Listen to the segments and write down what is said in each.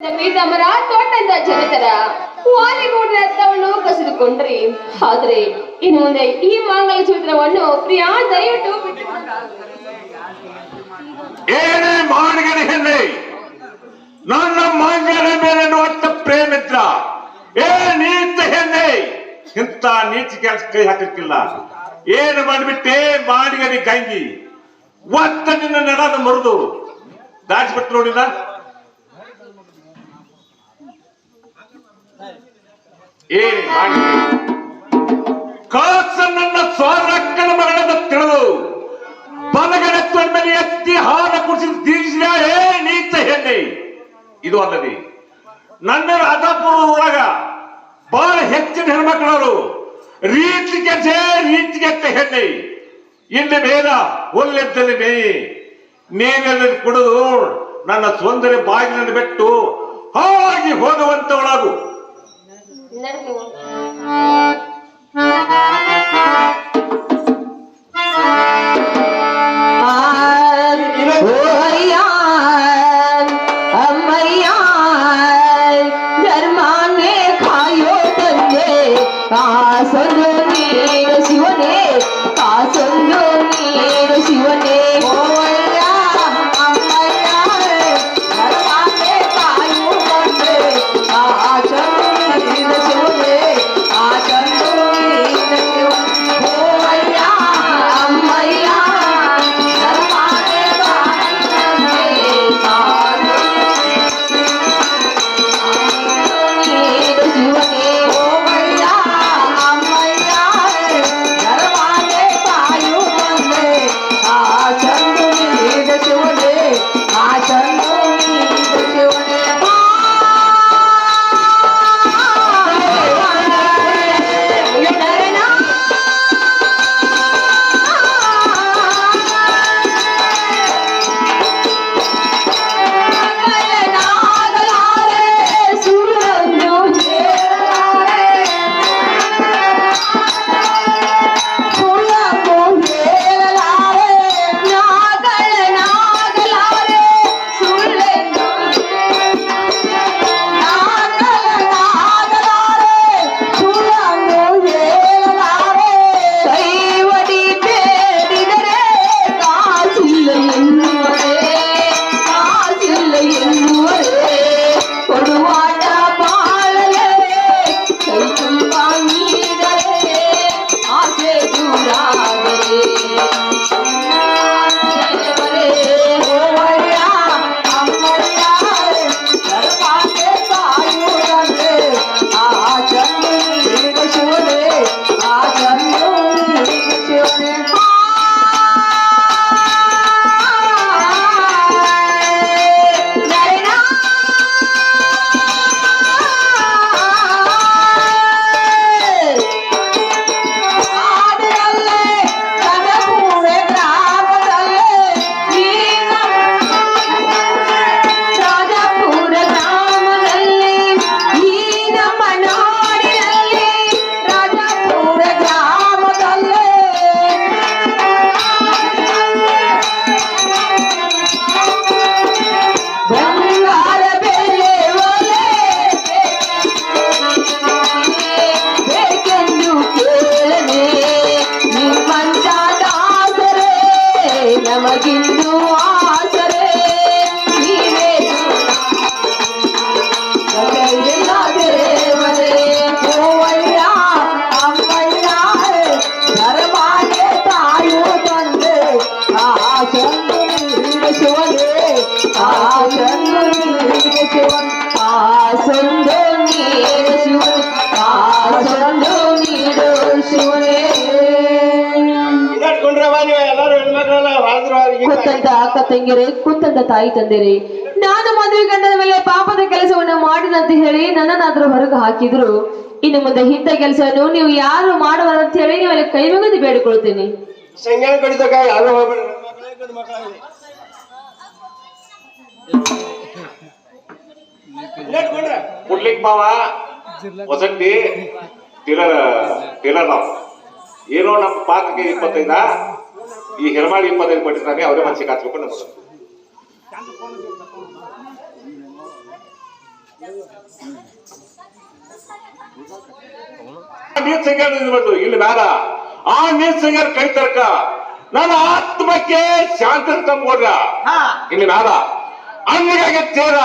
ಮೀತಮರ ತೋಟದ ಜನತರ ವಾಲಿಗೂಡ ರಥವನ್ನು ಕಸಿದುಕೊಂಡ್ರಿ. ಆದ್ರೆ ಇನ್ನು ಮುಂದೆ ಈ ಮಾಂಗಲ್ಯ ಚಿತ್ರವನ್ನು ಪ್ರಿಯಾ ದಯವಿಟ್ಟು ಏನೇ ಮಾಡಿಗನ ಹೇಳಿ ನನ್ನ ಮಾಂಗಲ್ಯ ಮೇಲೆ ಒಟ್ಟ ಪ್ರೇಮಿದ್ರ ಏ ನೀತ ಹೆಣ್ಣೆ ಇಂತ ನೀತಿ ಕೆಲಸ ಕೈ ಹಾಕಕ್ಕಿಲ್ಲ ಏನು ಮಾಡಿಬಿಟ್ಟೆ ಮಾಡಿಗಡಿ ಗಂಗಿ. ಒತ್ತ ನಿನ್ನ ನಡನ ಮುರಿದು. ದಾಟಿಬಿಟ್ಟು ನೋಡಿಲ್ಲ? ಏ, ಮಾಡಿ. ಕಾಸ ನನ್ನ ಸ್ವಾರಕ್ಕನ ಮರಣದ ತಿಳಿದು ಬಲಗಡೆ ಮೇಲೆ ಎತ್ತಿ ಹಾಲ ಕುಡಿಸಿ ತೀರಿಸಿದ ಏ ನೀತ ಹೆಣ್ಣೆ. ಇದು ಅಲ್ಲದೆ ನನ್ನ ರಾಧಾಪುರದೊಳಗ ಬಹಳ ಹೆಚ್ಚಿನ ಹೆಣ್ಮಕ್ಳವರು ರೀತಿ ಕೆಸೆ ರೀತಿ ಕೆಟ್ಟ ಹೆಣ್ಣೆ. ಇಲ್ಲಿ ಬೇಗ ಒಲ್ಲೆದ್ದಲ್ಲಿ ಮೇಯಿ ನೀನಲ್ಲಿ ಕುಡಿದು ನನ್ನ ಸೊಂದರೆ ಬಾಗಿಲನ್ನು ಬಿಟ್ಟು ಹಾಗೆ ಹೋಗುವಂತವಳಾಗು ನಡಿ ನೀವು. ಓಯ್ಯ ಕುತ್ತಂತ ಅಕ್ಕ ತಂಗಿರೆ ಕುತ್ತಂತ ತಾಯಿ ತಂದಿರಿ ನಾನು ಮದುವೆ ಗಂಡದ ಮೇಲೆ ಪಾಪದ ಕೆಲಸವನ್ನು ಮಾಡಿದಂತ ಹೇಳಿ ನನ್ನನ್ನಾದ್ರೂ ಹೊರಗೆ ಹಾಕಿದ್ರು. ಇನ್ನು ಮುಂದೆ ಇಂಥ ಕೆಲಸವನ್ನು ನೀವು ಯಾರು ಮಾಡುವಂತ ಅಂತ ಹೇಳಿ ನೀವೆಲ್ಲ ಕೈ ಮುಗಿದು ಬೇಡಿಕೊಳ್ತೀನಿ ಮಾವ ಟೀಲರ್ ಟೀಲರ್ ನಾವು ಏನೋ ನಮ್ಮ ಪಾತ್ರಕ್ಕೆ ಇಪ್ಪತ್ತೈದ? ಈ ಹಿರಮಾಳಿ ಇಪ್ಪತ್ತೈದು ಕೊಟ್ಟಿರ್ತಾನೆ ಅವರೇ ಮನಸ್ಸಿಗೆ ಹಾಕ್ಬೇಕು ನಮಗೆ ನೀರ್ ಸಿಂಗರ್ ನಿಲ್ಬಾರ್ದು ಇಲ್ಲಿ ಬೇಡ. ಆ ನೀರ್ ಸಿಂಗರ್ ಕೈ ತರ್ಕ. ನನ್ನ ಆತ್ಮಕ್ಕೆ ಶಾಂತಿ ತಂಬೋಡ್ರ ಇಲ್ಲಿ ಬೇಡ. ಅಣ್ಣಿಗಾಗಿ ತೇರ.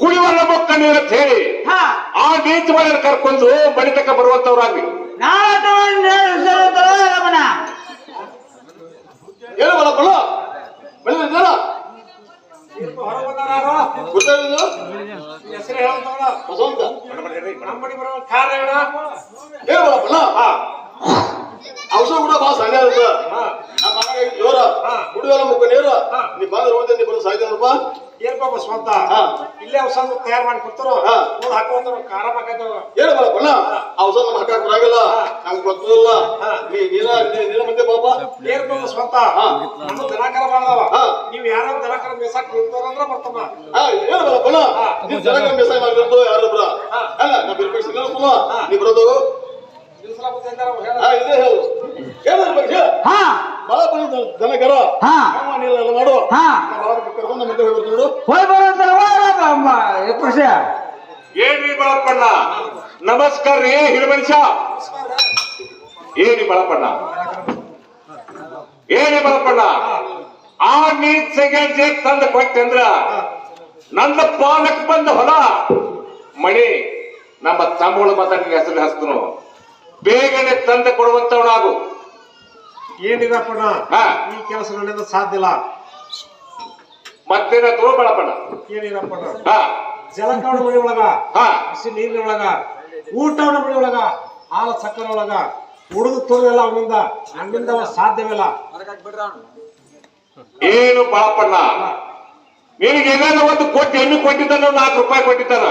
ಕುಡಿಯುವ ಬೊಕ್ಕ ನೀರ ಹೇಳಿ. ಹಾ. ಆ ನೀಚ ಮನೆಯಲ್ಲಿ ಕರ್ಕೊಂಡು ಬಡಿತಕ್ಕ ಬರುವಂತವರಾಗಿ ಬರುವಂತವ್ರಾಗ್ಲಿ ರಮಣ. ಏನು ಬಲ ಬೆಳೆದಿದ್ದಾರ? ಔಷಧ ಕೂಡ ಬಾ ಸಣ್ಣ ಇರುತ್ತೆ ಜೋರ. ಕುಡಿಯೋಲ್ಲ ಮುಖ ನೀರು. ನೀ ಬಂದ್ರೆ ಹೋದ್ರೆ ನೀ ಬರೋ ಸಾಯ್ತೇನಪ್ಪ ಏನಪ್ಪ ಸ್ವಂತ. ಇಲ್ಲೇ ಔಷಧ ತಯಾರು ಮಾಡಿ ಕೊಡ್ತಾರೋ? ಹಾ. ಮುಂದೆ ಹಾಕೋತ ಖಾರ ಹಾಕತ್ತವ ಏನು ಬಲ ಔಷಧ ಹಾಕಕ್ ಬರಂಗಿಲ್ಲ ನಮ್ಗೆ ಗೊತ್ತಿಲ್ಲ ನೀ ನೀನ ನೀನ ಮುಂದೆ ಬಾಪ ಏನಪ್ಪ ಸ್ವಂತ? ಹಾ. ನಮ್ಮ ದನಕರ ಮಾಡ್ದವ. ಹಾ. ನೀವ್ ಯಾರೋ ದನಕರ ಮೇಸಾಕ್ ನಿಂತಾರಂದ್ರ ಬರ್ತಮ್ಮ. ಏನು ಬಲ ನೀನ್ ಚೆನ್ನಾಗಿ ಮೆಸೇಜ್ ಮಾಡಿರೋದು ಯಾರೊಬ್ರ? ಅಲ್ಲ ನಾ ಬಿರ್ಬೇಕು ಸಿಗಲ್ಲ ನೀ ಬರೋದು ನಿಲ್ಸಲಾಗುತ್ತೆ ಅಂದಾರ ಅವ್ರು ಹೇಳ ಹಾ ಇದೇ ಹೇಳು ಏನು ಬಗ್ಗೆ ಹಾ ಮಾಡು. ಕರ್ಕೊಂಡು ಮುಂದೆ ನೋಡು. ಹೋಗಿ ಏನ್ರಿ ಬಳಪ್ಪಣ್ಣ? ನಮಸ್ಕಾರ ರೀ ಹಿರಿ ಮನುಷ್ಯ. ಏನಿ ಬಳಪಣ್ಣ ಏನಿ ಬಳಪಣ್ಣ ಆ ನೀರ್ ಸೆಗೆ ತಂದ ಕೊಟ್ಟೆ ಅಂದ್ರ ನನ್ನ ಪಾಲಕ್ ಬಂದ ಹೊಲ. ಮಣಿ ನಮ್ಮ ತಮ್ಮಗಳು ಮಾತಾಡಿ ಹೆಸರು ಹಸ್ತನು ಬೇಗನೆ ತಂದು ಕೊಡುವಂತವನಾಗು. ಏನಿದಪ್ಪಣ್ಣ ಹಾ. ಈ ಕೆಲಸ ನಡೆದ ಸಾಧ್ಯ ಇಲ್ಲ. ಮತ್ತೇನ ತೋ ಏನಿದಪ್ಪಣ? ಜಲಕವಣ ಮಳಿ ಒಳಗ ಬಿಸಿ ನೀರಿನ ಒಳಗ ಊಟವನ ಮನೆ ಒಳಗ ಹಾಲ ಸಕ್ಕರೆ ಒಳಗ ಹುಡುಗ ತೋರಿಲ್ಲ ಅವನಿಂದ ನನ್ನಿಂದ ಸಾಧ್ಯವಿಲ್ಲ. ಏನು ಬಾಳಪ್ಪಣ್ಣ? ನಿನಗೆ ಏನಾದ್ರೂ ಒಂದು ಕೋಟಿ ಹೆಣ್ಣು ಕೊಟ್ಟಿದ್ದಾನ ನಾಲ್ಕು ರೂಪಾಯಿ ಕೊಟ್ಟಿದ್ದಾನ.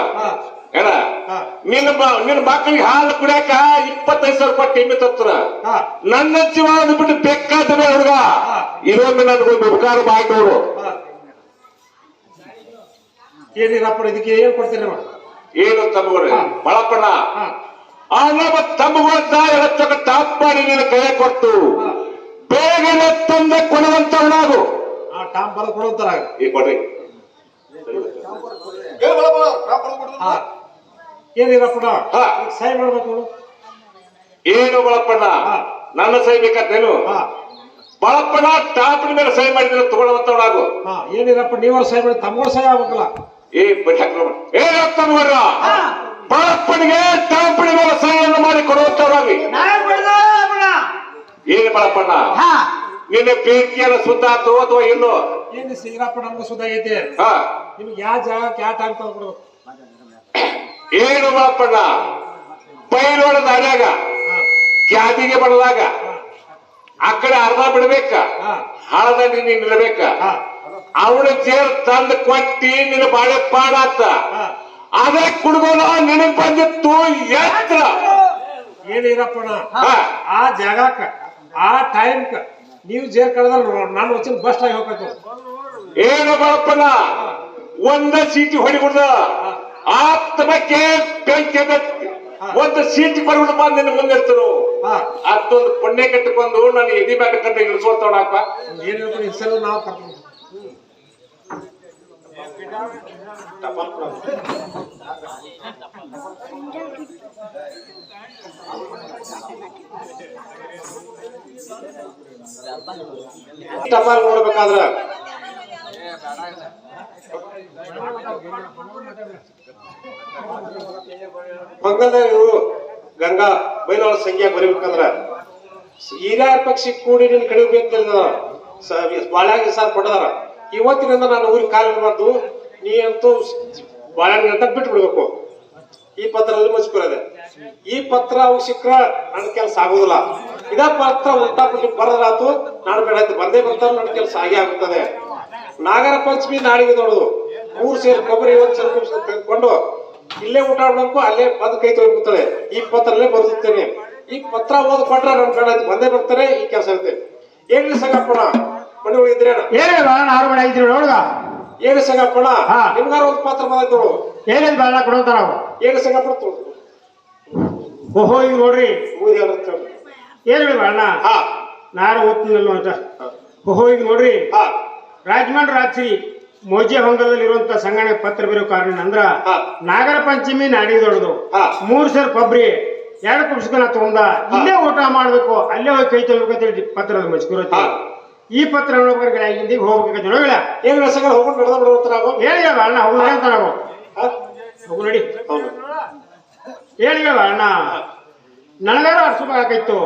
ಏನ ಹಾ. ನಿನ್ನ ನಿನ್ನ ಮಕ್ಕಳಿಗೆ ಹಾಲು ಕುಡಿಯಾಕ ಇಪ್ಪತ್ತೈದು ಸಾವಿರ ರೂಪಾಯಿ ಟಿಮ್ಮಿ ತತ್ತರ ಹಾ. ನನ್ನ ಜೀವ ಬಿಟ್ಟು ಬೇಕಾದವೇ ಹುಡುಗ ಹಾ. ಇದೊಂದು ನನಗೊಂದು ಉಪಕಾರ ಮಾಡಿ ಏನಿರಪ್ಪ ಹಾ. ಇದಕ್ಕೆ ಏನ್ ಕೊಡ್ತೀರಿ ಏನು ತಮ್ಮಗಳು ಬಾಳಪ್ಪಣ್ಣ ಹಾ. ಆ ನಮ್ಮ ಎಳತ್ತಕ ಟಾಪ್ ಮಾಡಿ ನಿನ್ನ ಕೈ ಕೊಟ್ಟು ಹಾ. ಬೇಗನೆ ತಂದೆ ಕೊಡುವಂತವನಾಗು ಆ ಟಾಮ್ ಬರ ಕೊಡುತ್ತಾರ ಈ ಕೊಡ್ರಿ ಏನು ಹಾ. ಸಹಿ ಮಾಡ್ಬೇಕು ನೋಡು ಏನು ಬಳಪ್ಪಣ್ಣ. ನನ್ನ ಸಹಿ ಬೇಕಾದೇನು ಹಾ. ಬಳಪ್ಪಣ್ಣ ಟಾಪಿನ ಮೇಲೆ ಸಹಿ ಮಾಡಿದ್ರೆ ತಗೊಳ್ಳುವಂತವನಾಗು ಹಾ ಏನಿರಪ್ಪ ನೀವರು ಸಹಿ ಮಾಡಿ ತಮ್ಮ ಸಹಿ ಆಗ್ಬೇಕಲ್ಲ. ಏ ಏ ತಮ್ಮಗರ ಬಳಪ್ಪನಿಗೆ ಟಾಪಿನ ಮೇಲೆ ಸೈಯನ್ನು ಮಾಡಿ ಬಿಡ್ದು ರಮಣ ಏನು ಬಳಪ್ಪಣ್ಣ ಹಾ. ನಿನ್ನ ಪ್ರೀತಿಯನ್ನು ಸುದ್ದ ಅಥವಾ ಇಲ್ಲೋ? ಏನು ಶ್ರೀರಪ್ಪ ನಮ್ಗೆ ಸುದ್ದ ಐತಿ ಹಾ. ನಿಮ್ಗೆ ಯಾವ ಜಾಗಕ್ಕೆ ಯಾವ ಟೈಮ್ ತಗೊಂಡ್ಬಿಡ್ಬೇಕು? ಏನು ಮಾಪಣ್ಣ ಬೈಲೋಡ ದಾರ್ಯಾಗ ಹಾ ಕ್ಯಾದಿಗೆ ಬಡದಾಗ ಆ ಕಡೆ ಅರ್ಧ ಬಿಡ್ಬೇಕ ಹಾ ಹಳದಂಡಿ ನೀನ್ ಹಾ ಅವಳ ಜೇರ್ ತಂದು ಕೊಟ್ಟಿ ನಿನ್ನ ಬಾಳೆ ಪಾಡಾತ. ಅದೇ ಕುಡ್ಗೋಲ ನಿನಗ್ ಬಂದಿತ್ತು ಎತ್ರ. ಏನಿರಪ್ಪಣ. ಆ ಜಾಗಕ್ಕ ಆ ಟೈಮ್ಕ ನೀವು ಜೇರ್ ಕಳೆದ ನಾನು ವಚನ ಬಸ್ ಆಗಿ ಹೋಗ್ಬೇಕು. ಏನು ಬಾಳಪ್ಪನ ಒಂದ ಸೀಟಿ ಹೊಡಿಗುಡ್ದ. ಆತ್ಮಕ್ಕೆ ಬೆಂಕಿ ಒಂದು ಸೀಟಿ ಬರ್ಬಿಡು ಬಂದ ನಿನ್ನ ಮುಂದಿರ್ತನು ಹಾ. ಅದೊಂದು ಪುಣ್ಯ ಕಟ್ಟಿಕೊಂಡು ನಾನು ಎದಿ ಬ್ಯಾಟ ಕಟ್ಟ ಇಳಿಸೋತೋಣಪ್ಪ ಏನಿರಪ್ಪ ಹೆಸರು ನಾವು ಕರ್ಕೊಂಡು ಟಪಾಲ್ ನೋಡ್ಬೇಕಾದ್ರ ಇವರು ಗಂಗಾ, ಬೈಲಾಳ ಸಂಖ್ಯೆ ಬರಿಬೇಕಂದ್ರ? ಹಿರಿಯರ ಪಕ್ಷಿ ಕೂಡಿ ನಿನ್ ಕಡಿಮೆ ಬೇಕಿಲ್ಲ ಬಾಳ್ಯಾಗ ಸರ್ ಕೊಟ್ಟದಾರ ಇವತ್ತಿನಿಂದ ನಾನು ಊರಿಗೆ ಕಾಲ್ ಇರಬಾರ್ದು ನೀ ಅಂತೂ ಬಾಳ್ಯಾಗ ಅಂತ ಬಿಟ್ಟು ಬಿಡ್ಬೇಕು ಈ ಪತ್ರದಲ್ಲಿ ಮುಚ್ಚಿಕೊಳ್ಳದೆ ಈ ಪತ್ರ ಅವ್ ಸಿಕ್ಕ್ರ ನನ್ನ ಕೆಲಸ ಆಗುದಿಲ್ಲ. ಇದ ಪತ್ರ ಉಲ್ಟಾ ಬರದ್ರಾತು ನಾನು ಬೇಡ ಬಂದೇ ಬರ್ತಾರ ನನ್ನ ಕೆಲಸ ಆಗೇ ಆಗುತ್ತದೆ ನಾಗರ ಪಂಚಮಿ ನಾಡಿಗೆ ನೋಡೋದು ಮೂರು ಸೇರಿ ಕೊಬ್ಬರಿ ಒಂದ್ ಸಲ ತೆಗೆದುಕೊಂಡು ಇಲ್ಲೇ ಊಟ ಮಾಡ್ಬೇಕು ಅಲ್ಲೇ ಬಂದು ಕೈ ತೊಳ್ಕೊತಾಳೆ ಈ ಪತ್ರಲ್ಲೇ ಬರೆದಿರ್ತೇನೆ. ಈ ಪತ್ರ ಓದ್ ಕೊಟ್ರೆ ನನ್ ಬೇಡ ಆಯ್ತು ಬಂದೇ ಬರ್ತಾರೆ ಈ ಕೆಲಸ ಇರುತ್ತೆ. ಏನ್ರಿ ಸಂಗಪ್ಪಣ ಮನೆ ಹೋಗಿದ್ರೇನ ಆರು ಮನೆ ಐತ್ರಿ ನೋಡುದ? ಏನು ಸಂಗಪ್ಪಣ. ನಿಮ್ಗಾರ ಒಂದು ಪಾತ್ರ ಬಂದೈತೆ ನೋಡು. ಏನೇನ್ ಬಾಳ ಕೊಡೋತಾರ ಏನು ಸಂಗಪ್ಪಣ ತೋಳು ಓಹೋ ಈಗ ನೋಡ್ರಿ. ಏನ್ ಹಾ. ನಾರು ಓದ್ತಿನಲ್ಲ ಅಂತ ಓಹೋ ಈಗ ನೋಡ್ರಿ. ಹಾ. ರಾಜಮಂಡ್ರಿ ರಾತ್ರಿ ಮೋಜೆ ಹೊಂಗಲದಲ್ಲಿ ಇರುವಂತ ಸಂಗಣೆ ಪತ್ರ ಬರೋ ಕಾರಣ ಅಂದ್ರ ನಾಗರ ಪಂಚಮಿ ನಾಡಿದೊಳದು ದೊಡ್ಡದು. ಮೂರ್ ಸರ್ ಕೊಬ್ಬರಿ ಎರಡು ಕುಡ್ಸ್ಕೊಳ ತಗೊಂಡ ಇಲ್ಲೇ ಊಟ ಮಾಡ್ಬೇಕು ಅಲ್ಲೇ ಹೋಗಿ ಕೈ ತೊಳ್ಬೇಕು ಅಂತ ಹೇಳಿ ಪತ್ರದ ಮಜ್ಕೂರ. ಈ ಪತ್ರ ಹಿಂದಿ ಹಿಂದಿಗೆ ಹೋಗ್ಬೇಕಂತ ನೋಡಿಲ್ಲ ಏನ್ ರಸಗಳ ಹೋಗ್ಬಿಟ್ಟು ನಡೆದ ಬಿಡುವಂತ ನಾವು? ಹೇಳಿ ಅಣ್ಣ ಹೋಗು ನಡಿ ಅಂತ ನಾವು? ಹೋಗು ನಡಿ. ಹೌದು. ಹೇಳಿ ಅಣ್ಣ. ನನಗಾರು ಅರ್ಸಬೇಕಾಗಿತ್ತು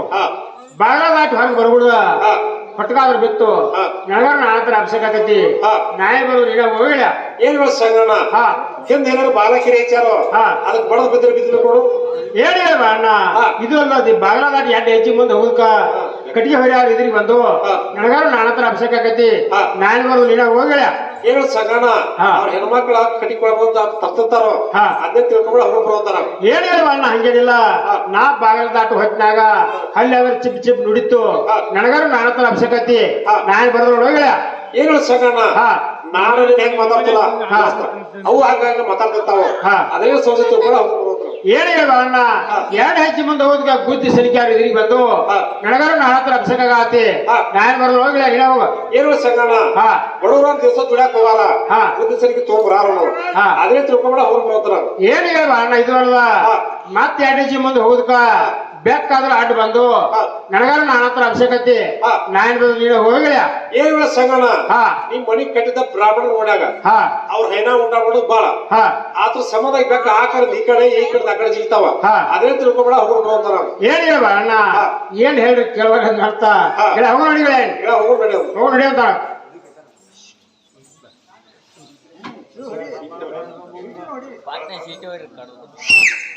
ಬಾಗಲ ಬಾಗ ದಾಟಿ ಹೊರಗೆ ಬರ್ಬಿಡುದ ಹಾ. ಹೊಟ್ಟಗಾದ್ರ ಬಿತ್ತು. ನನಗಾರ ನನ್ನ ಹತ್ರ ಅಭಿಷೇಕ ಆಕೈತಿ. ನಾಯಿ ಬರೋದು ಈಗ ಹೋಗಿಲ್ಲ. ಏನ್ ಸಂಗಣ್ಣ? ಹಾ. ಹಿಂದ ಏನಾರು ಬಾಲಕಿರಿ ಹೆಚ್ಚಾರೋ. ಅದಕ್ಕೆ ಬಡದ್ ಬಿದ್ದರೆ ಬಿದ್ದರು ಕೊಡು. ಹೇಳಿ ಅಣ್ಣ. ಇದು ಅಲ್ಲ ಬಾಗ್ಲಾದಾಗ ಎಡ್ಡೆ ಹೆಚ್ಚಿ ಮುಂದೆ ಹೋಗಕ ಕಟ್ಟಿಗೆ ಹೊರ ಇದ್ರಿಗೆ ಬಂದು. ನನಗಾರು ಹತ್ರ ಅಭಿಷೇಕ ಆಕೈತಿ. ನಾಯಿ ಬರೋದು ನೀಡ ಹೋಗಿಲ್ಲ. ಏನು ಸಗಣ? ಹಾ. ಅವ್ರ ಹೆಣ್ಮಕ್ಳ ಕಟ್ಟಿಕೊಳ್ಬೋದು ತರ್ತಿರ್ತಾರೋ ಹಾ. ತಿಳ್ಕೊಂಡು ಅವ್ರು ಬರೋತಾರ. ಹೇಳಿ ಅಲ್ವ ಅಣ್ಣ ಹಂಗೇನಿಲ್ಲ ನಾ ಬಾಗಲ ದಾಟು ಹೊತ್ತಿನಾಗ ಅಲ್ಲಿ ಅವ್ರ ಚಿಪ್ ಚಿಪ್ ನುಡಿತು ನನಗಾರು ನನಗಾರ ನನ್ನ ನಾನು ಹೋಗಿಲ್ಲ ಏನು ಸಂಗಣ್ಣ ಹಾ. ನಾನು ಹೆಂಗ್ ಮಾತಾಡ್ತಿಲ್ಲ? ಹಾ. ಅವು ಹಂಗ ಮಾತಾಡ್ತಿರ್ತಾವ. ಹಾ. ಅದೇ ಸೋಸಿ ಕೂಡ ಏನ್ ಹೇಳಿ ಅಣ್ಣ? ಎರಡು ಹೆಜ್ಜೆ ಮುಂದೆ ಹೋದ್ಗ ಗುದ್ದಿ ಸರಿಕಾರ ಇದ್ರಿಗೆ ಬಂದು. ನನಗಾರ ನಾ ಹತ್ರ ಅಭಿಷೇಕ ಆಗತಿ ನಾಯ್ ಬರೋದು ಹೋಗಿಲ್ಲ ಇಲ್ಲ ಏನು ಸಂಗಣ್ಣ ಹಾ. ಬಡವ್ರ ದಿವಸ ದುಡ್ಯಾಕ ಹೋಗಲ್ಲ. ಬುದ್ಧಿ ಸರಿಗೆ ತೊಗೊಂಬರಾರ ಹಾ. ಅದೇ ಅವ್ರು ಬರೋತಾರ ಏನ್ ಹೇಳ ಅಣ್ಣ ಇದು ಅಲ್ವಾ. ಮತ್ತೆ ಎರಡು ಹೆಜ್ಜೆ ಮುಂದೆ ಹೋದ್ಕ ಬೆಕ್ಕಾದ್ರ ಅಡ್ಡ ಬಂದು. ನನಗಾರ ನನ್ನ ಹತ್ರ ಅಭಿಷೇಕ ಐತಿ. ಬಂದು ನೀನು ಹೋಗಿಲ್ಲ ಏನ್ ಸಂಗಣ್ಣ? ಹಾ. ನಿಮ್ ಮನಿ ಕಟ್ಟಿದ ಬ್ರಾಹ್ಮಣ ನೋಡ್ಯಾಗ ಹಾ. ಅವ್ರ ಹೈನಾ ಊಟ ಮಾಡೋದು ಬಾಳ. ಹಾ. ಆತರ ಸಮದಾಗ ಬೆಕ್ಕ ಆ ಕಡೆ ಈ ಕಡೆ ಈ ಕಡೆ ಆ ಕಡೆ ಸಿಗ್ತಾವ ಹಾ. ಅದೇ ಹೋಗ್ಬಿಟ್ಟು ಅಂತ ನಾನು. ಏನ್ ಹೇಳ ಅಣ್ಣ. ಏನ್ ಹೇಳಿ ಕೇಳಬೇಕಂತ ಅರ್ಥ. ಹೇಳ ಹೋಗ ನೋಡಿ ಈಗ ಹೋಗ್ಬೇಡಿ ಅವ್ರು. ಹೋಗ ನೋಡಿ ಅಂತ. ಏಯ್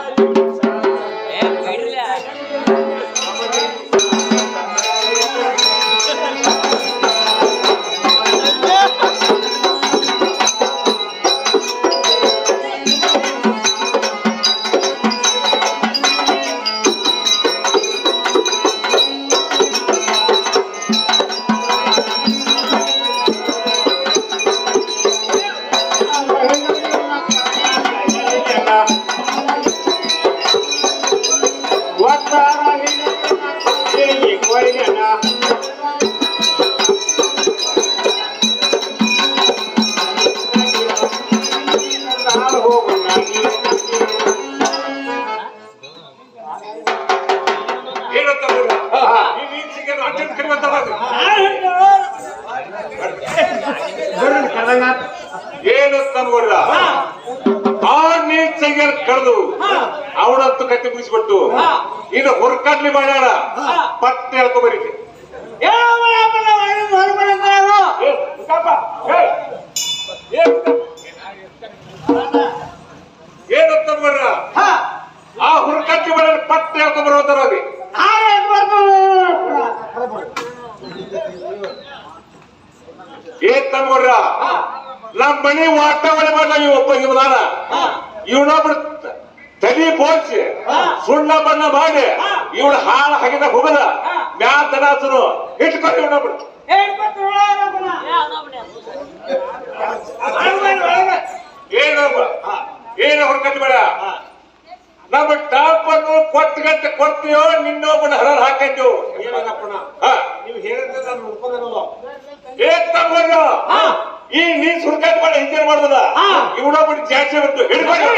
ಇನ್ನು ಹುರ್ಕಡ್ಲಿ ಮಾಡ್ಯಾಳ ಪತ್ತೆ ಹೇಳ್ಕೊಬರಿ ಏನಂತ ಹಾ. ಆ ಹುರ್ಕಟ್ಟಿ ಮಾಡ್ಯಾಳ ಪತ್ತೆ ಹೇಳ್ಕೊ ಏನ್ ತಂದ್ಕೊಡ್ರ ನಮ್ಮ ಮನೆ ವಾತಾವರಣ ಮಾಡ ಇವ್ ಒಬ್ಬ ಇವನಾನ. ಇವನೊಬ್ರು ತಲಿ ಪೋಚಿ ಸುಣ್ಣ ಬಣ್ಣ ಮಾಡಿ ಇವಳು ಹಾಳ ಹಗಿದ ಹೋಗದ ಮ್ಯಾ ತನಾಸನು ಇಟ್ಕೊಂಡು ಇವನೊಬ್ರು ಏನಪ್ಪ ಏನು ಹೊರಕತ್ ಬೇಡ? ನಮ್ಮ ಟಾಪ್ ಅನ್ನು ಕೊಟ್ಟು ಗಂಟೆ ಕೊಡ್ತೀಯೋ ನಿನ್ನೊಬ್ಬನ ಹರ ಹಾಕಿದ್ದು ಏನಪ್ಪ ನೀವು ಹೇಳಿದ್ರೆ ನಾನು ಏನ್ ಈ ನೀನ್ ಸುರ್ಕತ್ ಮಾಡಿ ಹಿಂಜೇನ್ ಮಾಡ್ದದ ಇವಳೊಬ್ಬ ಜಾಸ್ತಿ ಬಂತು. ಹಿಡ್ಕೊಂಡು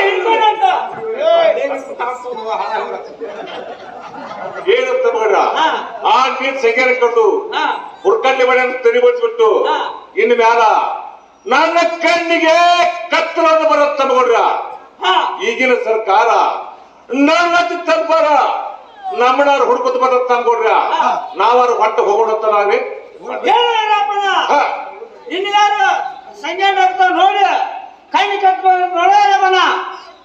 ಏನಂತ ಮಗಡ ಆ ನೀರ್ ಸಂಖ್ಯೆ ಕಟ್ಟು ಹುರ್ಕಂಡಿ ಮನೆ ಅಂತ ತೆರಿಗೊಳಿಸ್ಬಿಟ್ಟು ಇನ್ನು ಮ್ಯಾಲ ನನ್ನ ಕಣ್ಣಿಗೆ ಕತ್ತಲನ್ನು ಬರತ್ತ ಮಗಡ್ರ. ಈಗಿನ ಸರ್ಕಾರ ನನ್ನ ತನ್ಪಾರ ನಮ್ಮನಾರು ಹುಡ್ಕೊತ ಬರತ್ತ ಅನ್ಕೊಡ್ರ ನಾವರ ಹೊಟ್ಟೆ ಹೋಗೋಣ ಅಂತ ನಾವೇ ಹಾ. ಯಾರು ಸಂಜೆ ನೋಡಿ ಕೈ ಕಟ್ಕೊಂಡು ನೋಡೋಣ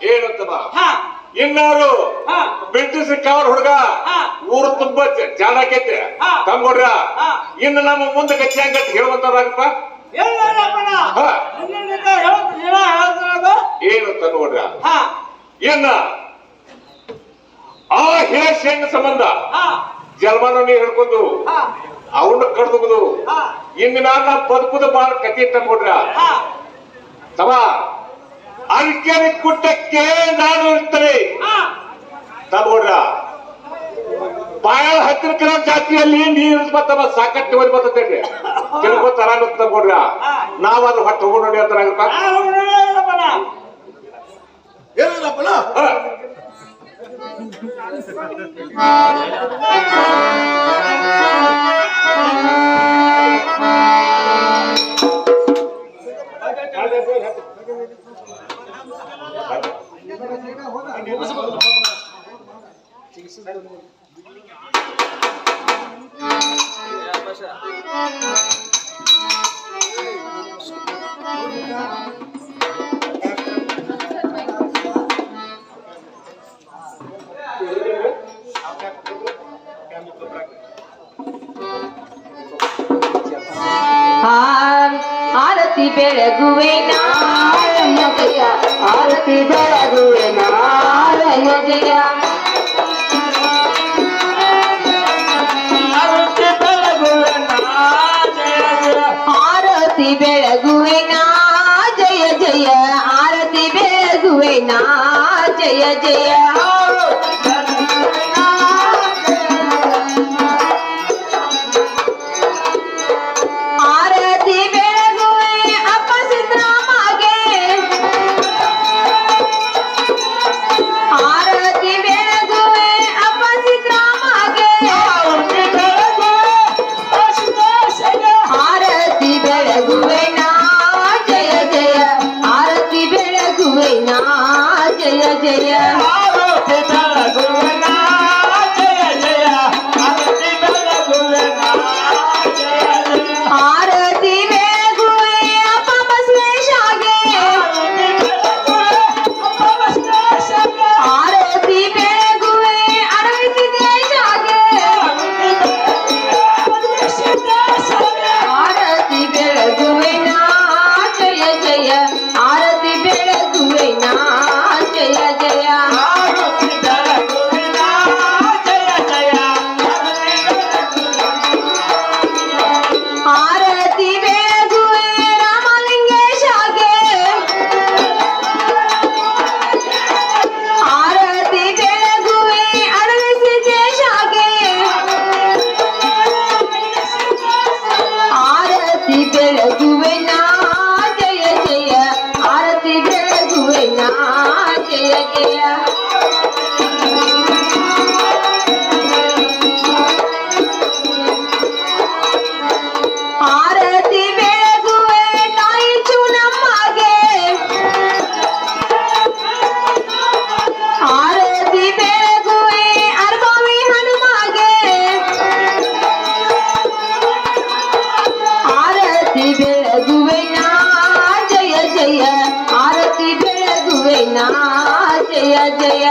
ಏನಂತ ಬಾ ಹಾ. ಇನ್ನಾರು ಹಾ. ಬ್ರಿಟಿಷ್ ಕಾವಲ್ ಹುಡುಗ ಹಾ. ಊರು ತುಂಬಾ ಜಾಣಾಕೈತೆ ಹಾ. ತಂಗೋಡ್ರ ಹಾ. ಇನ್ನು ನಮ್ಮ ಮುಂದೆ ಗಚ್ಚಿ ಹಂಗಂತ ಹೇಳುವಂತಾರಾಗಪ್ಪ ಏನು ಹಾ. ಇನ್ನ ಆ ಹೆಂಗ ಸಂಬಂಧ ಹಾ. ಜಲ್ಮಾನ ನೀ ಹಿಡ್ಕೊಂಡು ಹಾ. ಅವನ್ನ ಕಡ್ದು ಹಾ. ಇನ್ನು ನಾನು ಬದುಕುದ ಬಾಳ ಕತಿ ತಂದ್ಕೊಡ್ರ ಹಾ. ತಮ್ಮ ಅರ್ಗ್ಯನ ಕೂಟಕ್ಕೆ ನಾನು ಇರ್ತೇನೆ. ತಗೋಡ್ರ ಬಾಳ ಹತ್ತಿರ ಕೆಲವು ಜಾತಿಯಲ್ಲಿ ನೀರು ಬರ್ತದ ಸಾಕಷ್ಟು ಓದಿ ಬರ್ತೇನೆ ತಿಳ್ಕೋ ತರ ತಗೋಡ್ರ ನಾವಾದ್ರೂ ಅದು ಹೊಟ್ಟೆ ಹೋಗೋಣ ಅಂತ ಏನಪ್ಪ ಆರತಿ ಬೆಳಗುವೆ ನಾರಣ್ಯ ಆರತಿ ಬೆಳಗುವೆ ನಾರಣ್ಯ जय జయ జయ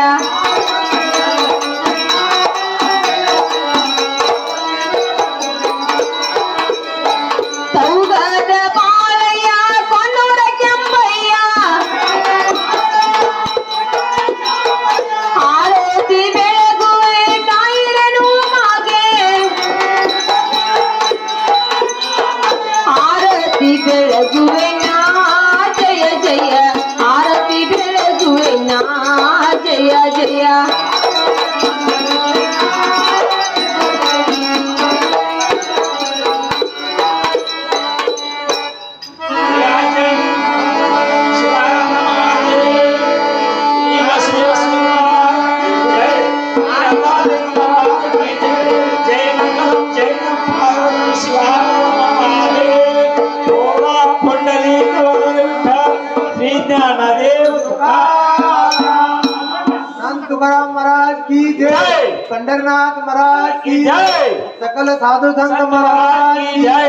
સકલ સાધુ સંત મહારાજ જય